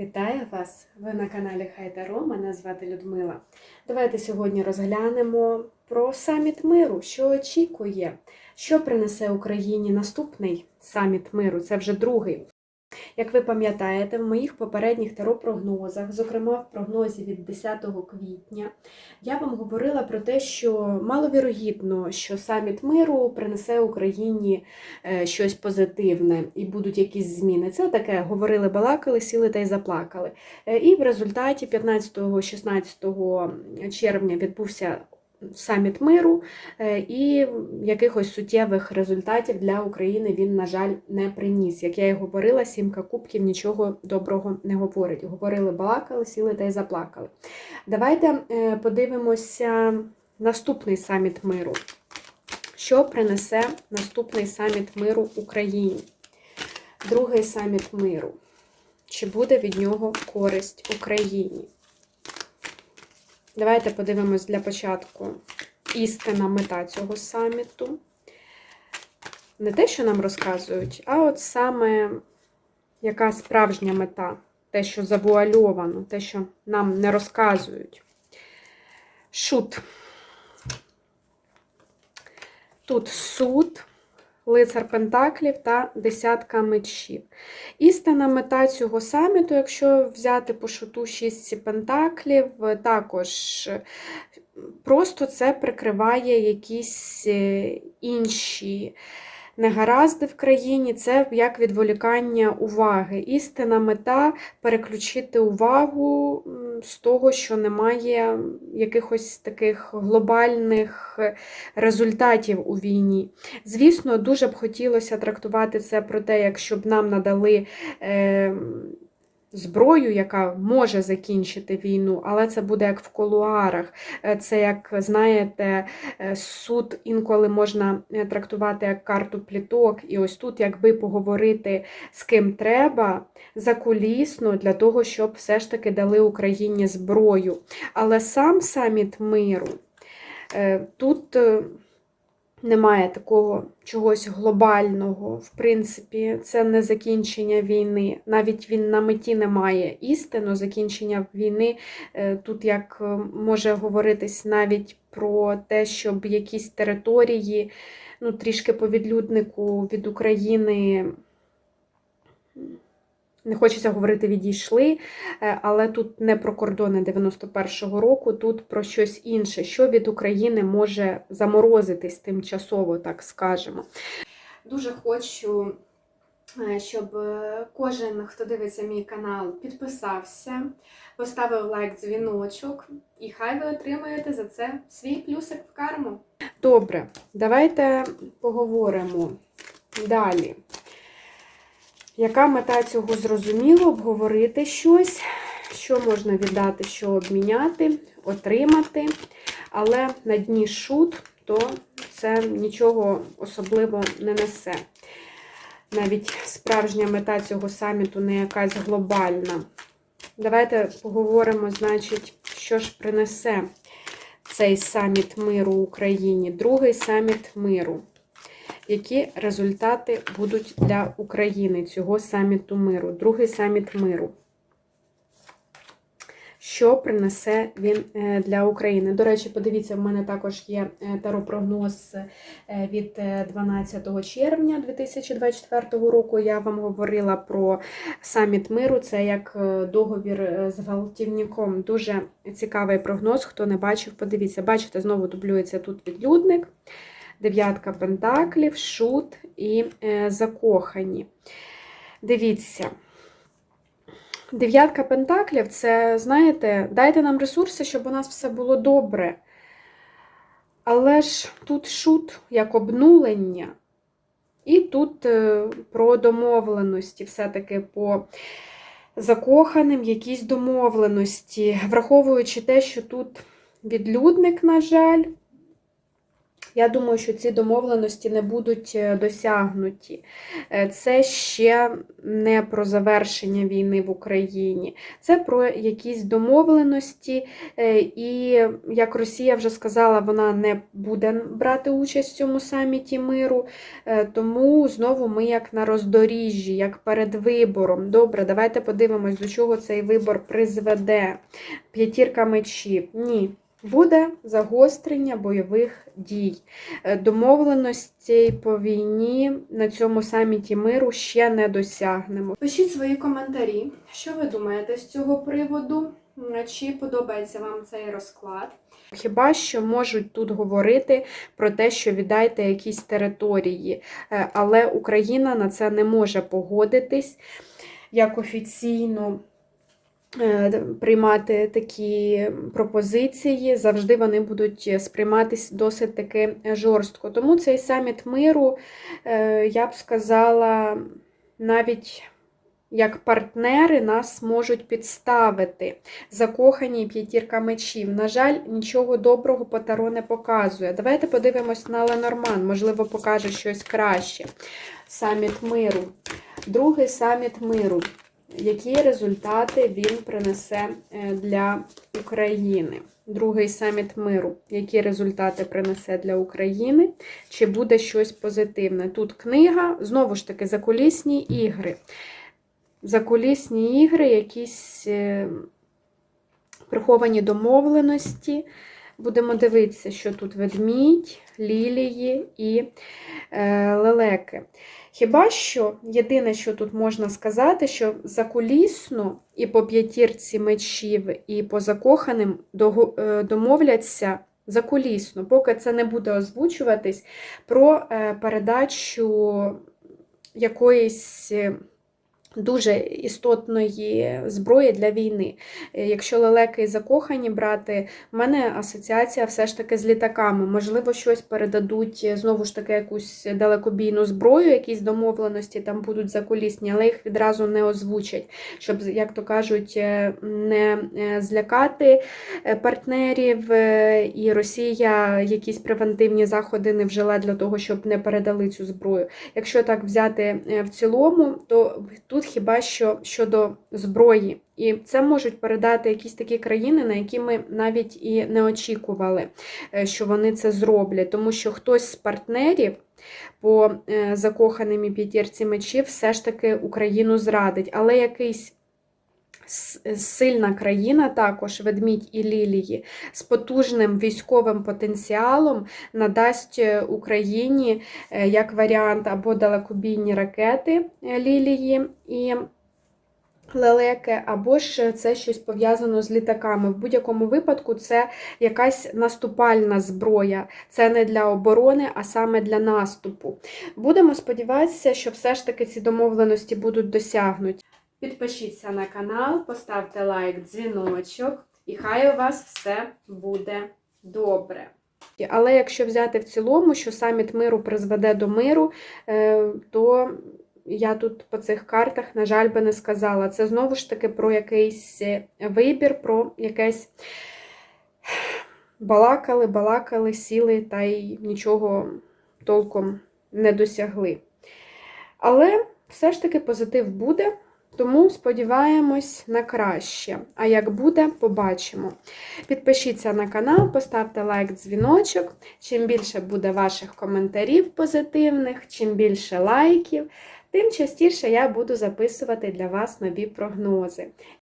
Вітаю вас! Ви на каналі Хайдаро, Мене звати Людмила. Давайте сьогодні розглянемо про саміт миру, що очікує, що принесе Україні наступний саміт миру. Це вже другий. Як ви пам'ятаєте, в моїх попередніх таро-прогнозах, зокрема в прогнозі від 10 квітня, я вам говорила про те, що маловірогідно, що саміт миру принесе Україні е, щось позитивне і будуть якісь зміни. Це таке говорили, балакали, сіли та й заплакали. Е, І в результаті 15-16 червня відбувся саміт миру, е, і якихось суттєвих результатів для України він, на жаль, не приніс. Як я і говорила, сімка кубків нічого доброго не говорить. Говорили, балакали, сіли та й заплакали. Давайте е, подивимося наступний саміт миру. Що принесе наступний саміт миру Україні? Другий саміт миру. Чи буде від нього користь Україні? Давайте подивимось для початку істина мета цього саміту. Не те, що нам розказують, а от саме яка справжня мета, те, що завуальовано, те, що нам не розказують. Шут. Тут суд, лицар Пентаклів та десятка мечів. Істина мета цього саміту, якщо взяти по шуту 6 пентаклів, також просто це прикриває якісь е, інші негаразди в країні, це як відволікання уваги. Істина мета переключити увагу з того, що немає якихось таких глобальних результатів у війні. Звісно, дуже б хотілося трактувати це про те, якщо б нам надали. Е Зброю, яка може закінчити війну, але це буде як в колуарах. Це, як знаєте, суд інколи можна трактувати як карту пліток. І ось тут, якби поговорити з ким треба закулісно для того, щоб все ж таки дали Україні зброю. Але сам саміт миру тут. Немає такого чогось глобального, в принципі, це не закінчення війни. Навіть він на меті не має істину закінчення війни. Тут як може говоритись навіть про те, щоб якісь території, ну, трішки по відлюднику від України. Не хочеться говорити, відійшли, але тут не про кордони 91-го року, тут про щось інше, що від України може заморозитись тимчасово, так скажемо. Дуже хочу, щоб кожен, хто дивиться мій канал, підписався, поставив лайк, дзвіночок, і хай ви отримаєте за це свій плюсик в карму. Добре, давайте поговоримо далі. Яка мета цього зрозуміло? Обговорити щось, що можна віддати, що обміняти, отримати. Але на дні шут, то це нічого особливо не несе. Навіть справжня мета цього саміту не якась глобальна. Давайте поговоримо, значить, що ж принесе цей саміт миру Україні, другий саміт миру які результати будуть для України цього саміту миру, другий саміт миру. Що принесе він е, для України? До речі, подивіться, в мене також є е, таропрогноз е, від 12 червня 2024 року. Я вам говорила про саміт миру. Це як договір з гвалтівником. Дуже цікавий прогноз. Хто не бачив, подивіться. Бачите, знову дублюється тут відлюдник дев'ятка пентаклів, шут і е, закохані. Дивіться. Дев'ятка пентаклів це, знаєте, дайте нам ресурси, щоб у нас все було добре. Але ж тут шут як обнулення. І тут е, про домовленості, все-таки по закоханим якісь домовленості, враховуючи те, що тут відлюдник, на жаль, Я думаю, що ці домовленості не будуть е, досягнуті. Е, Це ще не про завершення війни в Україні, це про якісь домовленості. е, І, як Росія вже сказала, вона не буде брати участь в цьому саміті миру. Тому знову ми як на роздоріжжі, як перед вибором. Добре, давайте подивимось, до чого цей вибор призведе. П'ятірка мечів. Ні. Буде загострення бойових дій. Е, Домовленостей по війні на цьому саміті миру ще не досягнемо. Пишіть свої коментарі, що ви думаєте з цього приводу, чи подобається вам цей розклад. Хіба що можуть тут говорити про те, що віддайте якісь території, Е, але Україна на це не може погодитись як офіційно е, приймати такі пропозиції. Завжди вони будуть сприйматись досить таки жорстко. Тому цей саміт миру, е, я б сказала, навіть. Як партнери нас можуть підставити, закохані п'ятірка мечів. На жаль, нічого доброго по Таро не показує. Давайте подивимось на Ленорман, можливо, покаже щось краще. Саміт миру. Другий саміт миру. Які результати він принесе е, для України? Другий саміт миру. Які результати принесе для України? Чи буде щось позитивне? Тут книга, знову ж таки, закулісні ігри. Закулісні ігри, якісь е, приховані домовленості. Будемо дивитися, що тут ведмідь, лілії і е, лелеки. Хіба що єдине, що тут можна сказати, що закулісно і по п'ятірці мечів, і по закоханим е, домовляться закулісно, поки це не буде озвучуватись про е, передачу якоїсь. Дуже істотної зброї для війни. Е, Якщо лелеки і закохані брати, в мене асоціація все ж таки з літаками. Можливо, щось передадуть е, знову ж таки якусь далекобійну зброю, якісь домовленості там будуть закулісні, але їх відразу не озвучать, щоб, як то кажуть, е, не злякати партнерів, і Росія якісь превентивні заходи не вжила для того, щоб не передали цю зброю. Якщо так взяти в цілому, то тут хіба що щодо зброї. І це можуть передати якісь такі країни, на які ми навіть і не очікували, е, що вони це зроблять. Тому що хтось з партнерів по е, закоханим і п'ятірці мечів все ж таки Україну зрадить. Але якийсь сильна країна, також ведмідь і лілії, з потужним військовим потенціалом надасть е, Україні е, як варіант або далекобійні ракети е, лілії і лелеки, або ж це щось пов'язано з літаками. В будь-якому випадку це якась наступальна зброя. Це не для оборони, а саме для наступу. Будемо сподіватися, що все ж таки ці домовленості будуть досягнуті. Підпишіться на канал, поставте лайк, дзвіночок, і хай у вас все буде добре. Але якщо взяти в цілому, що саміт миру призведе до миру, е, то я тут по цих картах, на жаль, би не сказала. Це знову ж таки про якийсь е, вибір, про якесь балакали, балакали, сіли та й нічого толком не досягли. Але все ж таки позитив буде. Тому сподіваємось на краще. А як буде, побачимо. Підпишіться на канал, поставте лайк, дзвіночок. Чим більше буде ваших коментарів позитивних, чим більше лайків, тим частіше я буду записувати для вас нові прогнози.